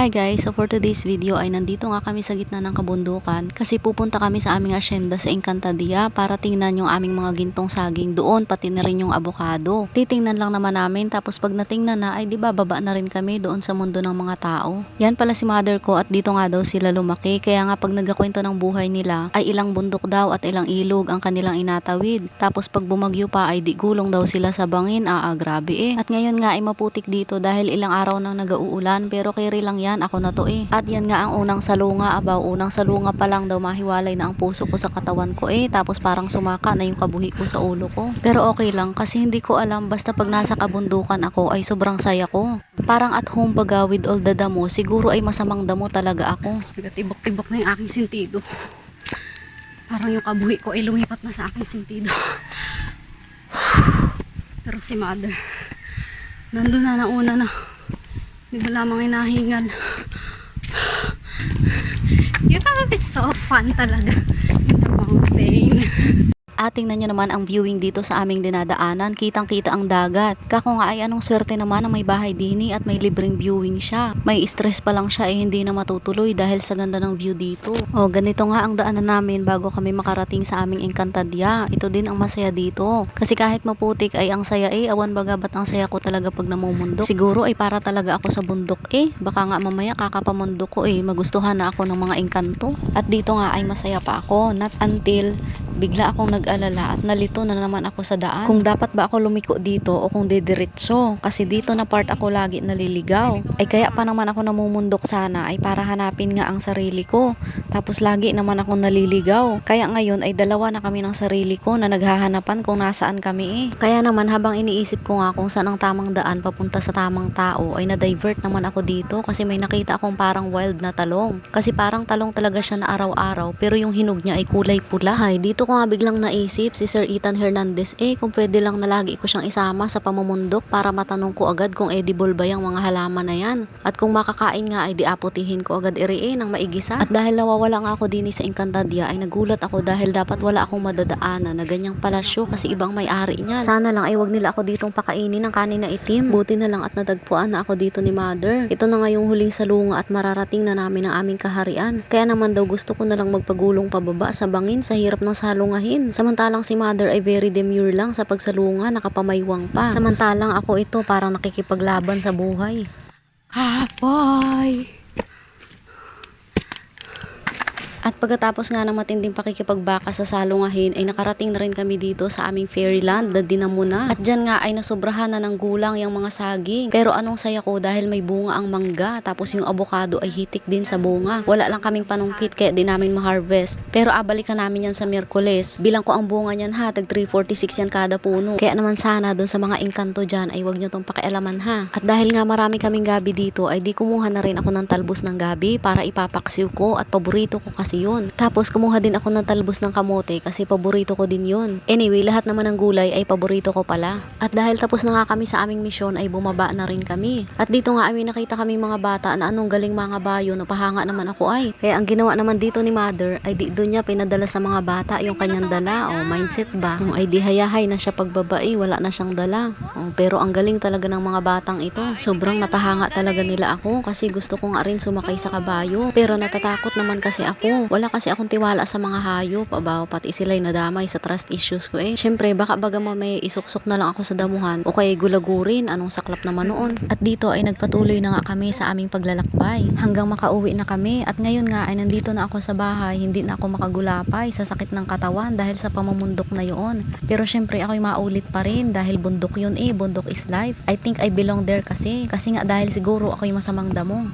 Hi guys, so for today's video ay nandito nga kami sa gitna ng kabundukan kasi pupunta kami sa aming asyenda sa Encantadia para tingnan yung aming mga gintong saging doon pati na rin yung abokado. Titingnan lang naman namin tapos pag natingnan na ay di ba baba na rin kami doon sa mundo ng mga tao. Yan pala si mother ko at dito nga daw sila lumaki kaya nga pag nagkakwento ng buhay nila ay ilang bundok daw at ilang ilog ang kanilang inatawid. Tapos pag bumagyo pa ay di gulong daw sila sa bangin, aa grabe eh. At ngayon nga ay maputik dito dahil ilang araw nang nag-uulan pero kay lang yan, ako na to eh. At yan nga ang unang salunga, abaw, unang salunga pa lang daw mahiwalay na ang puso ko sa katawan ko eh. Tapos parang sumaka na yung kabuhi ko sa ulo ko. Pero okay lang kasi hindi ko alam basta pag nasa kabundukan ako ay sobrang saya ko. Parang at home baga with all the damo, siguro ay masamang damo talaga ako. Nagatibok-tibok na yung aking sentido. Parang yung kabuhi ko ay lumipat na sa aking sentido. Pero si mother, nandun na nauna na. Hindi mo lamang inahingal. Yeah, it's so fun talaga. In the mountain. At tingnan nyo naman ang viewing dito sa aming dinadaanan. Kitang-kita ang dagat. Kako nga ay anong swerte naman ang may bahay dini at may libreng viewing siya. May stress pa lang siya eh hindi na matutuloy dahil sa ganda ng view dito. O ganito nga ang daanan namin bago kami makarating sa aming Encantadia. Ito din ang masaya dito. Kasi kahit maputik ay ang saya eh. Awan baga ang saya ko talaga pag namumundok. Siguro ay para talaga ako sa bundok eh. Baka nga mamaya kakapamundok ko eh. Magustuhan na ako ng mga engkanto. At dito nga ay masaya pa ako. Not until bigla akong nag-alala at nalito na naman ako sa daan. Kung dapat ba ako lumiko dito o kung didiretso. Kasi dito na part ako lagi naliligaw. Ay kaya pa naman ako namumundok sana ay para hanapin nga ang sarili ko. Tapos lagi naman ako naliligaw. Kaya ngayon ay dalawa na kami ng sarili ko na naghahanapan kung nasaan kami eh. Kaya naman habang iniisip ko nga kung saan ang tamang daan papunta sa tamang tao ay na-divert naman ako dito kasi may nakita akong parang wild na talong. Kasi parang talong talaga siya na araw-araw pero yung hinog niya ay kulay pula. Ay, dito ko nga biglang naisip si Sir Ethan Hernandez eh kung pwede lang na lagi ko siyang isama sa pamumundok para matanong ko agad kung edible ba yung mga halaman na yan. At kung makakain nga ay diaputihin ko agad iri ng maigisa. At dahil nawawala nga ako din sa Encantadia ay nagulat ako dahil dapat wala akong madadaanan na ganyang palasyo kasi ibang may-ari niyan. Sana lang ay wag nila ako ditong pakainin ng kanin na itim. Buti na lang at natagpuan na ako dito ni Mother. Ito na nga yung huling salunga at mararating na namin ang aming kaharian. Kaya naman daw gusto ko na lang magpagulong pababa sa bangin sa hirap ng salungahin. Samantalang si Mother ay very demure lang sa pagsalunga, nakapamaywang pa. Samantalang ako ito parang nakikipaglaban sa buhay. Apoy! At pagkatapos nga ng matinding pakikipagbaka sa salungahin ay nakarating na rin kami dito sa aming fairyland na dinamuna. At dyan nga ay nasobrahan na ng gulang yung mga saging. Pero anong saya ko dahil may bunga ang mangga tapos yung abokado ay hitik din sa bunga. Wala lang kaming panungkit kaya di namin ma-harvest. Pero abalikan namin yan sa Miyerkules. Bilang ko ang bunga niyan ha, tag 346 yan kada puno. Kaya naman sana doon sa mga engkanto dyan ay wag nyo tong pakialaman ha. At dahil nga marami kaming gabi dito ay di kumuha na rin ako ng talbos ng gabi para ipapaksiw ko at paborito ko kasi yun. Tapos kumuha din ako ng talbos ng kamote kasi paborito ko din yun. Anyway, lahat naman ng gulay ay paborito ko pala. At dahil tapos na nga kami sa aming misyon ay bumaba na rin kami. At dito nga may nakita kami mga bata na anong galing mga bayo na pahanga naman ako ay. Kaya ang ginawa naman dito ni mother ay di doon niya pinadala sa mga bata yung kanyang dala o mindset ba. O, ay di hayahay na siya pagbabae, wala na siyang dala. O, pero ang galing talaga ng mga batang ito. Sobrang napahanga talaga nila ako kasi gusto ko nga rin sumakay sa kabayo. Pero natatakot naman kasi ako. Wala kasi akong tiwala sa mga hayop. Abaw, pati sila'y nadamay sa trust issues ko eh. Siyempre, baka baga may isuksok na lang ako sa damuhan o kaya gulagurin. Anong saklap naman noon. At dito ay nagpatuloy na nga kami sa aming paglalakbay. Hanggang makauwi na kami. At ngayon nga ay nandito na ako sa bahay. Hindi na ako makagulapay sa sakit ng katawan dahil sa pamamundok na yun. Pero siyempre, ako'y maulit pa rin dahil bundok yun eh. Bundok is life. I think I belong there kasi. Kasi nga dahil siguro ako'y masamang damo.